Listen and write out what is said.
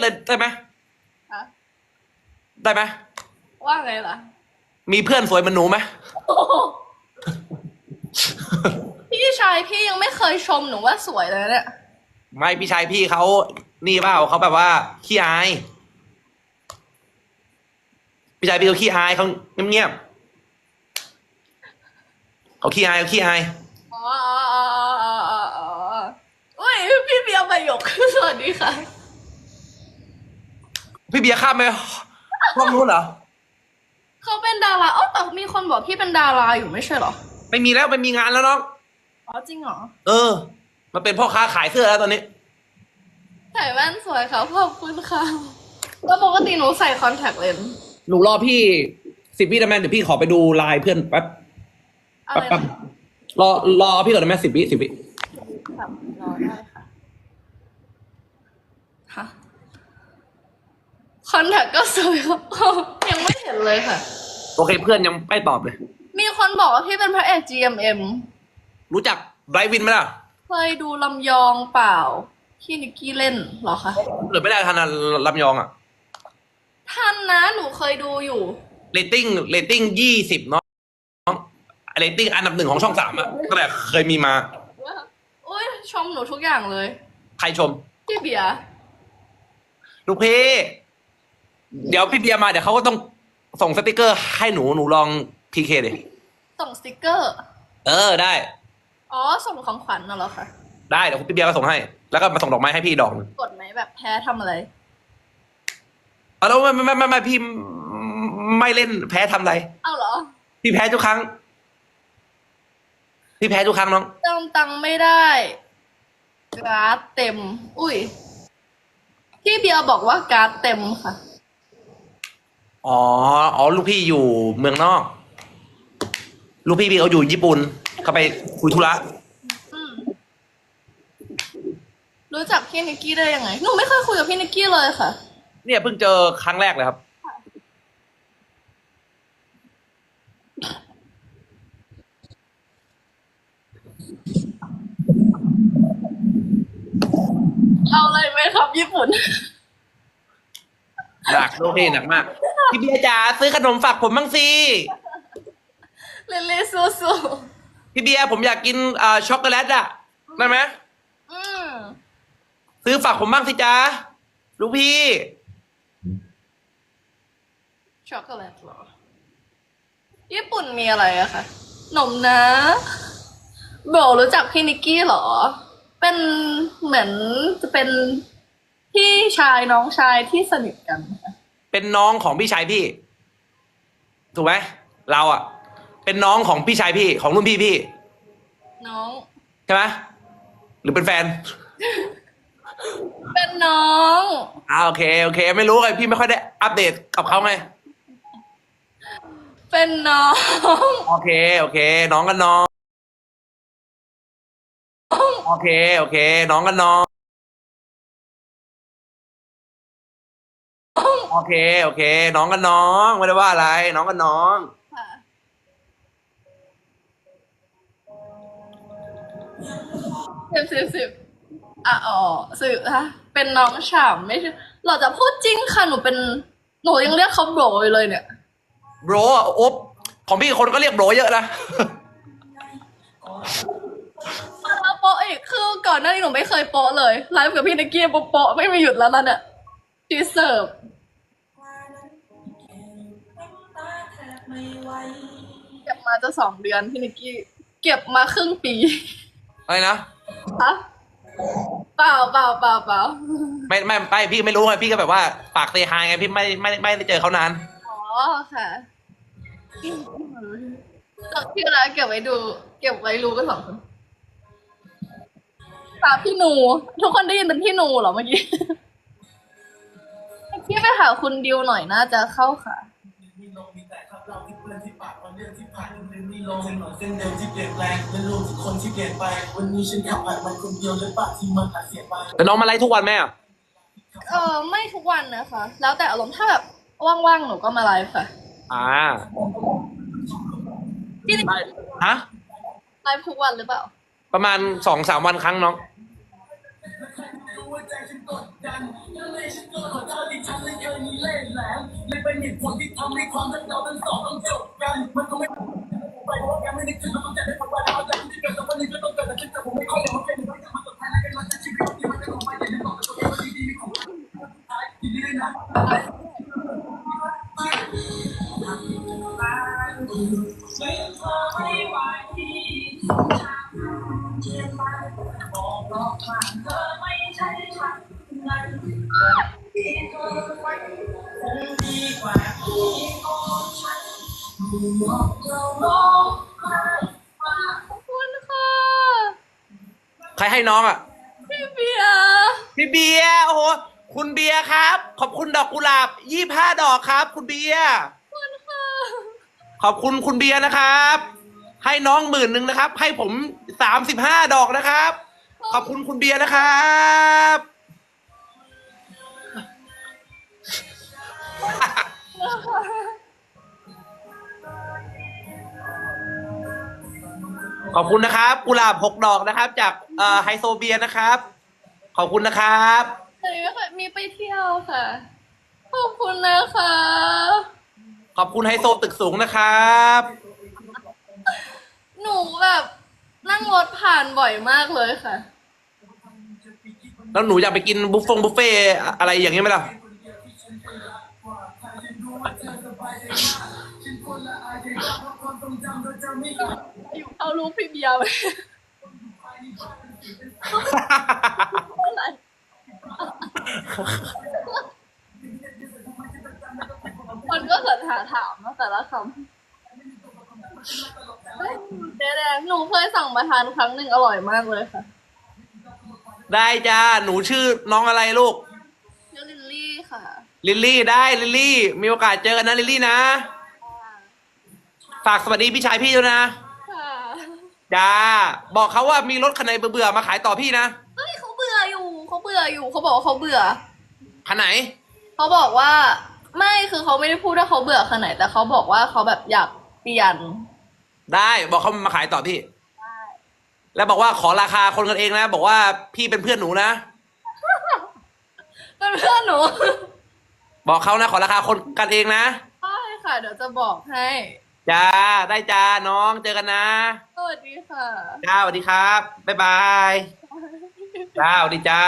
เลยได้ไหมคะได้ไหมว่าไงล่ะมีเพื่อนสวยเหมือนหนูไหมโอ้โหพี่ชายพี่ยังไม่เคยชมหนูว่าสวยเลยเนี่ย ไม่พี่ชายพี่เขานี่เปล่าเขาแบบว่าขี้อายพี่ชายพี่เขาขี้อายเขาเงียบๆเขาขี้อายเขาขี้อายอ๋ออ๋ออ๋ออ๋ออ๋ออุ้ยพี่เบียร์ประโยค สวัสดีค่ะ พี่เบียร์ข้ามไปห้องนู้นเหรอ เขาเป็นดาราอ๋อแต่มีคนบอกพี่เป็นดาราอยู่ไม่ใช่เหรอ ไม่มีแล้วไม่มีงานแล้วน้อง อ๋อจริงเหรอ เออมาเป็นพ่อค้าขายเสื้อแล้วตอนนี้ ใส่แว่นสวยค่ะขอบคุณค่ะ แล้วปกติหนูใส่คอนแทคเลนส์หนูรอพี่สิบวิได้ไหมเดี๋ยวพี่ขอไปดูไลน์เพื่อนแป๊บอะไรแป๊บแป๊บนะรอรอพี่ก่อนได้ไหมสิบวิสิบวิ ครับรอได้ค่ะฮะ คอนแทคก็สวยครับยังไม่เห็นเลยค่ะ โอเคเพื่อนยังไม่ตอบเลย มีคนบอกว่าพี่เป็นพระเอก GMM รู้จักไบรท์วินไหมล่ะเคยดูลำยองเปล่าที่นิกกี้เล่นเหรอคะหรือไม่ได้ทันอะลำยองอะทันนะหนูเคยดูอยู่เรตติ้งเรตติ้งยี่สิบเนาะเรตติ้งอันดับหนึ่งของช่องสามอะก็แบบเคยมีมาอุ้ยชมหนูทุกอย่างเลย ใครชมพี่เบียร์ลูกพี่ เดี๋ยวพี่เบียร์มาเดี๋ยวเขาก็ต้องส่งสติกเกอร์ให้หนูหนูลองพีเคดิส่งสติกเกอร์ เออได้ อ๋อ ส่งของขวัญน่ะเหรอคะ ได้เดี๋ยวพี่เบียร์ก็ส่งให้ แล้วก็มาส่งดอกไม้ให้พี่ดอกหนึ่งกดไหมแบบแพ้ทำอะไร เอาแล้วไม่ไม่ไม่ไม่ไม่พี่ไม่เล่นแพ้ทำอะไร เอ้าเหรอ พี่แพ้ทุกครั้ง พี่แพ้ทุกครั้งน้อง เติมตังค์ไม่ได้การ์ดเต็ม อุ้ยพี่เบียร์บอกว่าการ์ดเต็มค่ะ อ๋อ อ๋อ ลูกพี่อยู่เมืองนอก ลูกพี่พี่เขาอยู่ญี่ปุ่น เขาไปคุยธุระ อืมรู้จักพี่นิกกี้ได้ยังไง หนูไม่เคยคุยกับพี่นิกกี้เลยค่ะ เนี่ยเพิ่งเจอครั้งแรกเลยครับ เอาอะไรไหมครับญี่ปุ่น หนักลูกพี่หนักมาก พี่เบียร์จ๋าซื้อขนมฝากผมบ้างสิเล่เล่สู้สู้พี่เบียร์ผมอยากกินอ่าช็อกโกแลตอะได้ไหมอืมซื้อฝากผมบ้างสิจ๊ะลูกพี่ ช็อกโกแลตเหรอ ญี่ปุ่นมีอะไรอะคะหนมนะโบรู้จักพี่นิกกี้เหรอ เป็นเหมือนจะเป็น พี่ชายน้องชายที่สนิทกันค่ะเป็นน้องของพี่ชายพี่ ถูกไหมเราอะเป็นน้องของพี่ชายพี่ของรุ่นพี่พี่น้อง ใช่ไหมหรือเป็นแฟนเป็นน้องอ่าโอเคโอเค ไม่รู้ไงพี่ไม่ค่อยได้อัปเดตกับเขาไงเป็นน้องโอเคโอเค น้องกันน้อง โอเคโอเค น้องกันน้อง โอเค โอเค น้องกันน้องไม่ได้ว่าอะไร น้องกันน้อง ค่ะสิบสิบสิบอะอ๋อสิบฮะเป็นน้องฉ่ำไม่ใช่เราจะพูดจริงค่ะหนูเป็นหนูยังเรียกเขาโบรอยู่เลยเนี่ย โบรอะโอ๊บของพี่คนก็เรียกโบรเยอะนะแล้วโปะอีกคือก่อนหน้านี้หนูไม่เคยโปะเลยไลฟ์กับพี่นิกกี้โปะโปะไม่มีหยุดแล้วนั่นอะชีเสิร์ฟ เก็บมาจะสองเดือนพี่นิกกี้ เก็บมาครึ่งปีอะไรนะฮะเปล่าเปล่าเปล่าเปล่าไม่ไม่ไม่พี่ไม่รู้ไงพี่ก็แบบว่าปากเซฮายไงพี่ไม่ไม่ไม่ได้เจอเขานานอ๋อค่ะจดชื่อแล้วเก็บไว้ดู เก็บไว้รู้กันสองคนตามพี่หนู ทุกคนได้ยินเป็นพี่หนูเหรอเมื่อกี้พี่ไปหาคุณดิวหน่อยน่าจะเข้าค่ะ ที่เพื่อนที่ปากวันเรื่องที่ผ่านมันมีลงเส้นหน่อยเส้นเดิมที่เปลี่ยนแปลงและรวมถึงคนที่เปลี่ยนไป วันนี้ฉันขับผ่านมันคนเดียวเลยปะที่มันอาจเสียไปแต่น้องมาไลฟ์ทุกวันไหมอะเออไม่ทุกวันนะคะ แล้วแต่อารมณ์ถ้าแบบว่างๆหนูก็มาไลฟ์ค่ะอ่าพี่ได้ฮะไลฟ์ทุกวันหรือเปล่า ประมาณสองสามวันครั้งน้อง คุณค่ะใครให้น้องอะ พี่เบียร์พี่เบียร์โอ้โห คุณเบียร์ครับ ขอบคุณดอกกุหลาบยี่ห้าดอกครับ คุณเบียร์ขอบคุณค่ะ ขอบคุณคุณเบียร์นะครับ ให้น้องหมื่นหนึ่งนะครับ ให้ผมสามสิบห้าดอกนะครับ ขอบคุณคุณเบียร์นะครับขอบคุณนะครับกุหลาบหกดอกนะครับ จากไฮโซเบียร์นะครับ ขอบคุณนะครับเฮ้ยค่ะมีไปเที่ยวค่ะ ขอบคุณนะคะ ขอบคุณไฮโซตึกสูงนะครับ หนูแบบนั่งรถผ่านบ่อยมากเลยค่ะ แล้วหนูอยากไปกินบุฟฟงบุฟเฟ่ต์อะไรอย่างเงี้ยไหมล่ะ อยู่เอารูปพี่เบียร์ไปอะไร คนก็เกิดหาถามนะแต่ละคำเฮ้ยเจ๊แดงหนูเคยสั่งมาทานครั้งหนึ่งอร่อยมากเลยค่ะ ได้จ้า หนูชื่อน้องอะไรลูกชื่อลิลลี่ค่ะ ลิลลี่ได้ลิลลี่ มีโอกาสเจอกันนะลิลลี่นะ ฝากสวัสดีพี่ชายพี่ด้วยนะค่ะจ้า บอกเขาว่ามีรถคันไหนเบื่อๆมาขายต่อพี่นะเฮ้ยเขาเบื่ออยู่เขาเบื่ออยู่เขาบอกว่าเขาเบื่อคันไหน เขาบอกว่า ไม่คือเขาไม่ได้พูดว่าเขาเบื่อขนาดไหนแต่เขาบอกว่าเขาแบบอยากเปลี่ยน ได้บอกเขามาขายต่อพี่ แล้วบอกว่าขอราคาคนกันเองนะ บอกว่าพี่เป็นเพื่อนหนูนะ เป็นเพื่อนหนูบอกเขานะขอราคาคนกันเองนะใช่ค่ะ เดี๋ยวจะบอกให้จ้าได้จ้าน้องเจอกันนะสวัสดีค่ะ จ้าสวัสดีครับบ๊ายบายจ้าสวัสดีจ้า